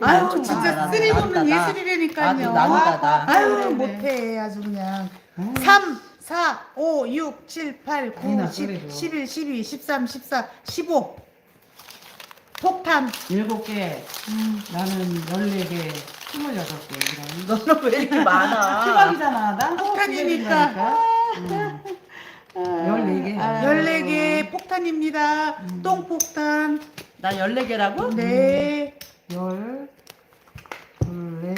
아유 진짜 많아. 쓰리 보면 나도 나다. 예술이라니까요. 나도. 아유 그래. 못해 아주 그냥 아. 3, 4, 5, 6, 7, 8, 9, 아니나 10, 그래도. 11, 12, 13, 14, 15 폭탄 일곱 개. 나는 열네 개. 스물여덟 개. 이런. 너는 왜 이렇게 많아? 희망이잖아. 난 폭탄이니까. 열네 개. 아. 14개 폭탄입니다. 음. 똥폭탄. 나 14개라고? 네. 열, 둘 넷,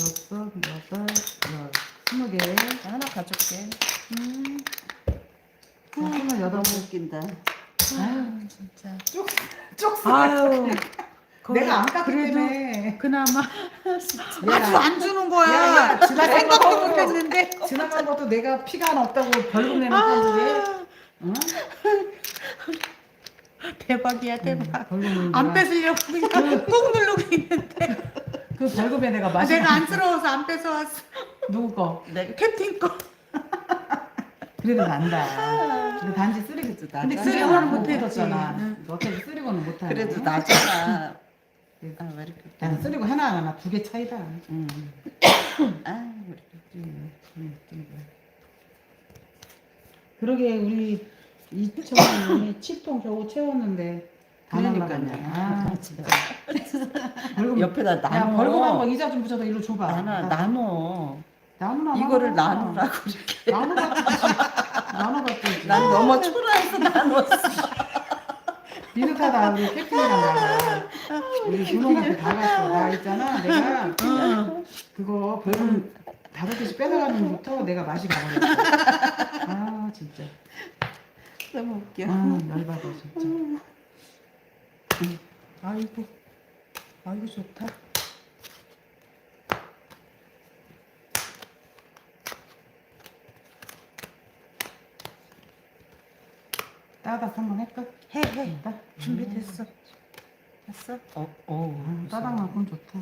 여섯, 여덟, 열. 스무 개. 하나 가져올게. 음. 스물 여덟 너무 개. 웃긴다. 아유 진짜. 쭉, 쭉. 아유. 내가 안 깎기 그래도 때문에. 그나마 내가- 아주 안 주는 거야. 야, 야, 지나간 생각도 거 못했는데. 지나간 것도 내가 피가 안 없다고 벌금 내는 편지. 아, 응? 대박이야 대박. 벌금 내는 안. 뺏으려고 그냥 꾹 누르고 있는데 그 벌금에 내가 아, 마시. 내가 안쓰러워서 안 뺏어왔어. 누구 거? 내 캡틴 거. 그래도 난다. 근데 단지 쓰레기 쓰다. 근데 쓰레기는 못했지. 응. 어차피 쓰레기는 못하네. 그래도 나잖아. 아, 왜 이렇게? 나는 쓰레기 하나 하나 두 개 차이다. 응. 아, 왜 이렇게 음, 음, 음. 그러게 우리 이천이 칩통 겨우 채웠는데 다 그러니까요. 아 진짜. 벌금 옆에다 야 나눠. 벌금 한번 이자 좀 붙여서 일로 줘봐. 나눠, 나눠. 나누나 이거를 나누라고 이렇게. 나눠봤지. 나눠봤지. 난 너무 초라해서 나눴어. 비슷하다 우리 캡틴이랑 나가. 우리 준호한테 다 갔어. 나 있잖아. 내가 그거 벌금 다섯 개씩 뺏어가는 것부터 내가 맛이 가버렸어. 아 진짜. 너무 웃겨. 아 열받아 진짜. 아이고, 아이고 좋다. 따닥 한번 할까? 해 해. 따. 준비됐어. 됐어? 어, 어. 음, 따닥만큼 좋다.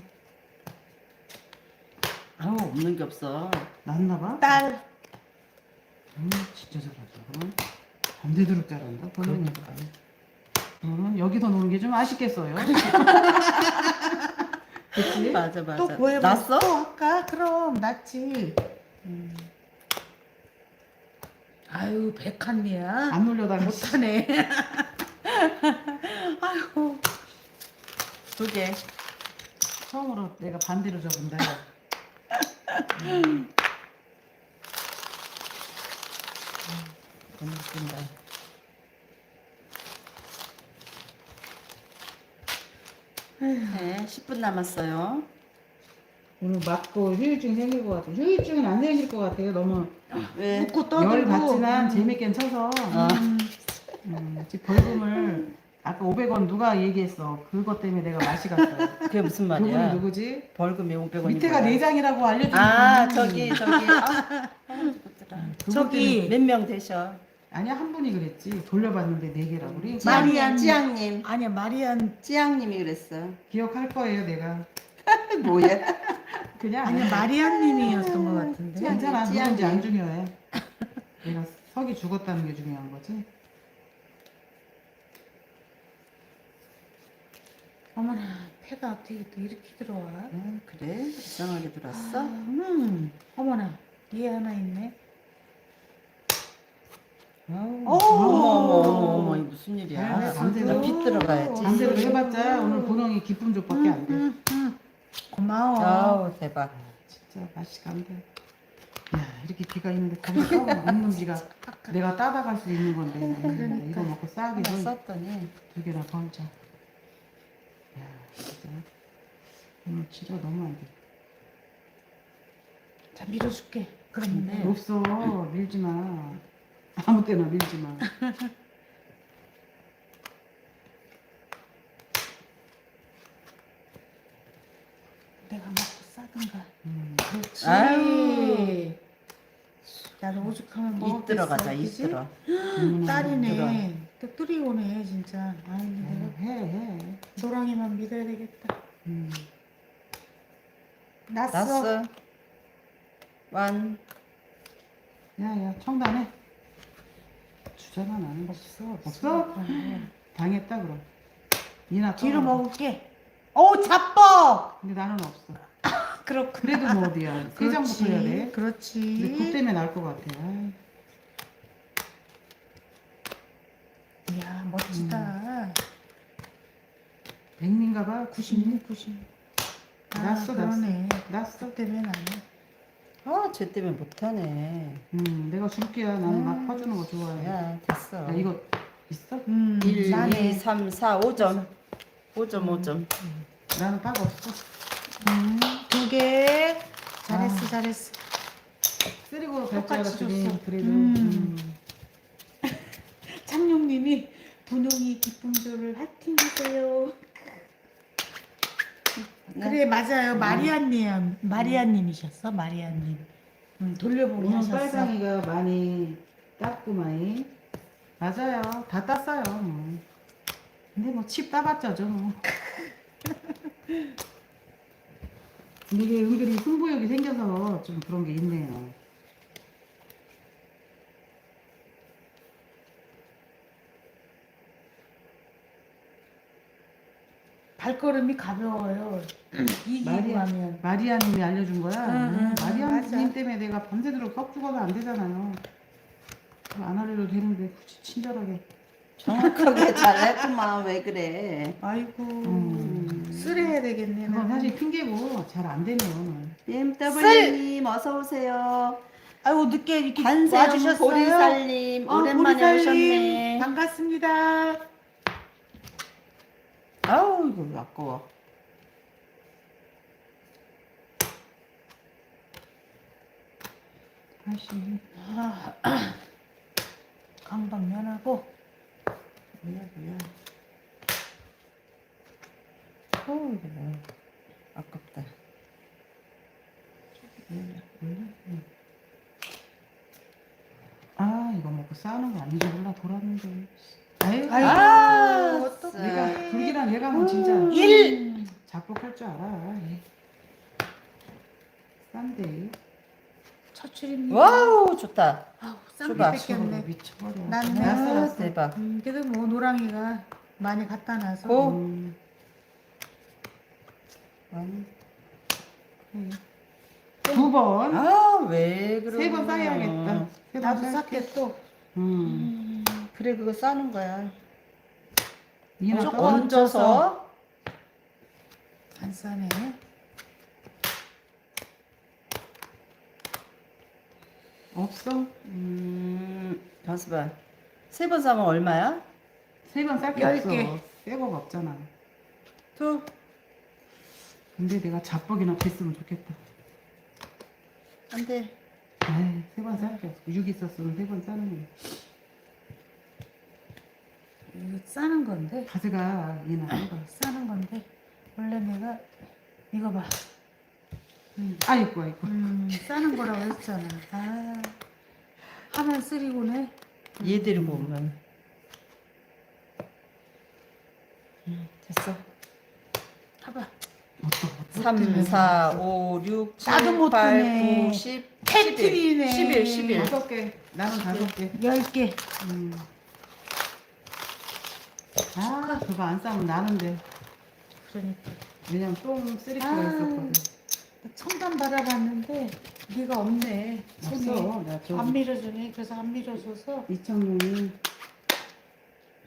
아우, 없는 게 없어. 났나 봐. 딸. 음, 진짜 잘한다. 응? 밤새도록 잘한다. 그러니까. 너는 여기서 노는 게 좀 아쉽겠어요. 그치? 맞아, 맞아. 또 구해봐. 났어? 또 할까? 그럼 났지. 음. 아유 백한미야. 안 놀려다가 못하네. 아이고. 두 개. 처음으로 내가 반대로 적은다. 너 무 웃긴다. 네, 10분 남았어요. 오늘 맞고 휴일증 생길 것 같아. 휴일증은 안 생길 것 같아요. 너무 왜? 웃고 열 떠들고. 받지만 재밌게 쳐서 어. 음, 음, 지금 벌금을 아까 500원 누가 얘기했어. 그것 때문에 내가 맛이 갔어요. 그게 무슨 그분이 말이야? 누구지? 벌금이 500원이 밑에가 네 장이라고 알려준 아. 저기, 저기. 아, 아, 저기 몇명 되셔? 아니야 한 분이 그랬지. 돌려봤는데 네 개라고 우리. 마리안. 찌양님. 아니야 마리안 찌양님이 그랬어. 기억할 거예요 내가. 뭐야? 그냥 아니야 마리안님이었던 것 같은데. 괜찮아 찌양이. 누군지 안 중요해. 내가 석이 죽었다는 게 중요한 거지. 어머나 폐가 어떻게 또 이렇게 들어와? 아, 그래? 이상하게 들었어? 음, 어머나 얘 하나 있네. 어머, 오. 어머, 어머, 어머, 이 무슨 일이야? 네, 밤새도. 나빗 들어가야지. 반대로 해봤자 오늘 보령이 기쁨 족밖에 안 돼. 음, 음. 고마워. 아우, 대박. 진짜 맛이 간대. 야 이렇게 비가 있는데 거기 떠 없는 비가 내가 따다갈 수 있는 건데 그러니까. 이거 먹고 하나 전 썼더니. 두 개나 벌자. 야 진짜 오늘 치료 너무 안 돼. 자 밀어줄게. 그럼 네. 없어 밀지 마. 아무 때나 밀지 마. 내가 먹고 싸든가. 음. 그렇지. 아유. 나도 오죽하면 입 먹었겠어. 들어가자, 입? 들어. 음, 딸이네. 또 뚜리 오네 진짜. 아이 해, 내가 해 해. 노랑이만 믿어야 되겠다. 음. 났어. 났어. 완. 야야 청단해. 주자가 나는 거 없어. 없어? 당했다 그럼. 이나 뒤로 떠. 먹을게. 오 자뻑. 근데 나는 없어. 그렇구나. 그래도 뭐 어디야? 세 장부터 해야 돼. 그렇지. 근데 그 때문에 나을 것 같아. 아이, 이야 멋지다. 백민가 봐. 96, 90. 아, 났어, 났어. 그러네. 났어. 그 때문에 나네. 아, 쟤 때문에 못하네. 음, 내가 줄게야. 나는 막 음. 퍼주는 거 좋아해. 야, 야, 됐어. 이거 있어? 음, 1, 나네. 2, 3, 4, 5점. 5점, 5점. 나는 딱 없어. 음, 두 개. 잘했어, 아. 잘했어. 쓰리고 똑같이 줬어. 그래도 음. 음. 창룡님이 분홍이 기쁨조를 하팅 주세요. 네. 그래 맞아요 마리아님 마리아님이셨어 마리아님. 음, 돌려보기 오늘 하셨어. 빨강이가 많이 땄구만이. 맞아요. 다 땄어요. 뭐. 근데 뭐 칩 따봤자죠. 뭐. 근데 이게 은근히 승부욕이 생겨서 좀 그런 게 있네요. 발걸음이 가벼워요. 이기고 마리아- 하면. 마리아님이 알려준 거야. 응, 응, 맞아. 마리아님 때문에 내가 밤새도록 썩 죽어서 안 되잖아요. 안 알려도 되는데 굳이 친절하게. 정확하게 잘했구만. 왜 그래? 아이고 음. 쓰레야 되겠네. 그건 나는. 사실 핑계고 잘 안 되네요. BMW님 어서 오세요. 아이고 늦게 이렇게 와주셨어요. 보리살님 어, 오랜만에 오셨네. 반갑습니다. 아우 이거 아까워. 다시. 아, 강박면하고 뭐야. 어우 이거 뭐야. 아깝다. 아 이거 먹고 싸우는 거 아닌지 몰라 돌았는데. 아유, 아이고 아, 어떡해. 얘가 불길한 얘가는 진짜 일. 작곡할 줄 알아. 얘. 싼데. 처출입니다. 와우 좋다. 아우 줘봐. 쌍피 뺏겼네. 미쳐버려. 난 났어, 아, 났어. 대박. 음, 그래도 뭐 노랑이가 많이 갖다 놔서 고. 음. 두 번. 아왜 그러? 세번 쌓여야겠다. 세 번 나도 쌓. 쌌게 또 음. 그래 그거 싸는 거야. 조금 떠. 얹어서 안 싸네. 없어. 음 잠시만. 세번 싸면 얼마야? 세번 쌀게 열 없어. 개. 새거가 없잖아. 투. 근데 내가 자뻑이나 됐으면 좋겠다. 안 돼. 에이, 세번 쌀게 없어. 6 있었으면 세 번 싸는 거. 이거 싸는 건데 가져가, 이나. 해봐. 싸는 건데 원래 내가 이거 봐. 음. 아이고, 아이고. 음, 싸는 거라고 했잖아. 아 하면 쓰리고네. 얘 데리고 오면. 음, 됐어. 봐봐. 어떠, 3, 4, 5, 6, 7, 나도 8, 못하네. 9, 10, 캔틀이네. 11, 11. 다섯 개. 나는 다섯 개. 열 개. 음. 아, 그거 안 싸면 나는데. 그러니까 왜냐면 똥 쓰리키가 아. 있었거든. 청단 받아봤는데 네가 없네. 손에 없어. 나 안 저기 밀어주네. 그래서 안 밀어줘서. 이창용이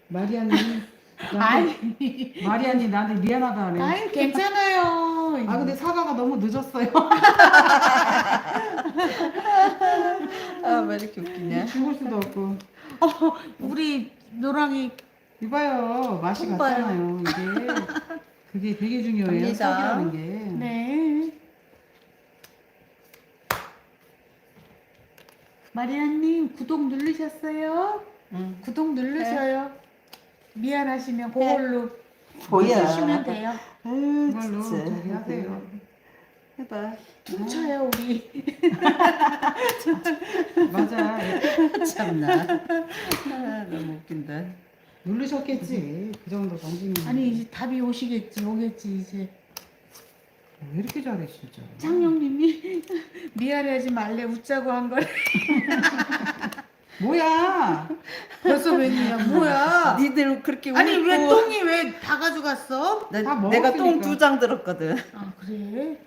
마리아님 나한테- 아니, 마리아님 나한테 미안하다 하네. 아니 괜찮아요. 아 근데 사과가 너무 늦었어요. 아, 왜 이렇게 웃기냐? 죽을 수도 없고. 우리 노랑이 이봐요 맛이 봐요. 같잖아요 이게. 그게 되게 중요해요. 갑니다. 사기라는 게. 네. 마리아님 구독 누르셨어요? 응. 구독 누르셔요. 미안하시면 그걸로 뭐야? 해주시면 돼요. 아유, 그걸로 진짜. 저기 하세요. 해봐. 퉁쳐요 우리. 맞아. 참나. 아, 너무 웃긴다. 누르셨겠지. 그 정도 정신이. 아니 이제 답이 오시겠지 오겠지 이제. 왜 이렇게 잘해 진짜. 창룡님이 미안해하지 말래 웃자고 한 걸. 뭐야? 벌써 웬일이야 뭐야 니들 그렇게 아니 웃고. 왜 똥이 왜 다 가져갔어? 내, 다 내가 똥 먹었으니까. 두 장 들었거든. 아 그래?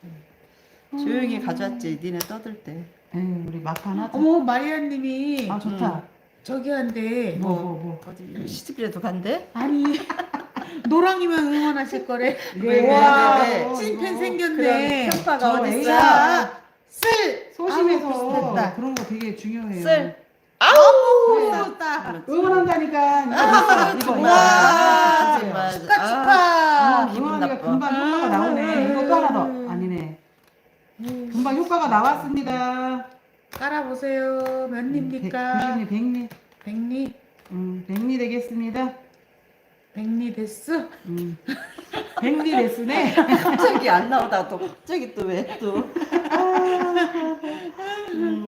조용히 가져왔지. 니네 떠들 때. 에이, 우리 막판 하자. 어머 마리아님이 아 좋다. 저기 한데 뭐 뭐 뭐. 어디 시집이라도 간대? 아니 노랑이면 응원하실 거래 왜, 왜, 와 왜, 왜? 찐팬 이거 생겼네 그런 편파가 저 어딨어? A야. 자, 쓸 소심해서 비슷했다. 그런 거 되게 중요해요. 쓸. 아우 그래. 비슷했다 응원한다니까. 아, 이거 정말. 이거. 아, 이거. 정말. 축하 아, 축하 기분 응원하니까 나빠. 금방 효과가 나오네. 이것도 하나 더. 아니네. 음, 금방 효과가 나왔습니다. 깔아보세요 몇 립니까? 90리, 100리. 백리 음, 100리 되겠습니다. 백리 데스 음. 100리 레슨에 갑자기 안 나오다가 또 갑자기 또 왜 또. 음,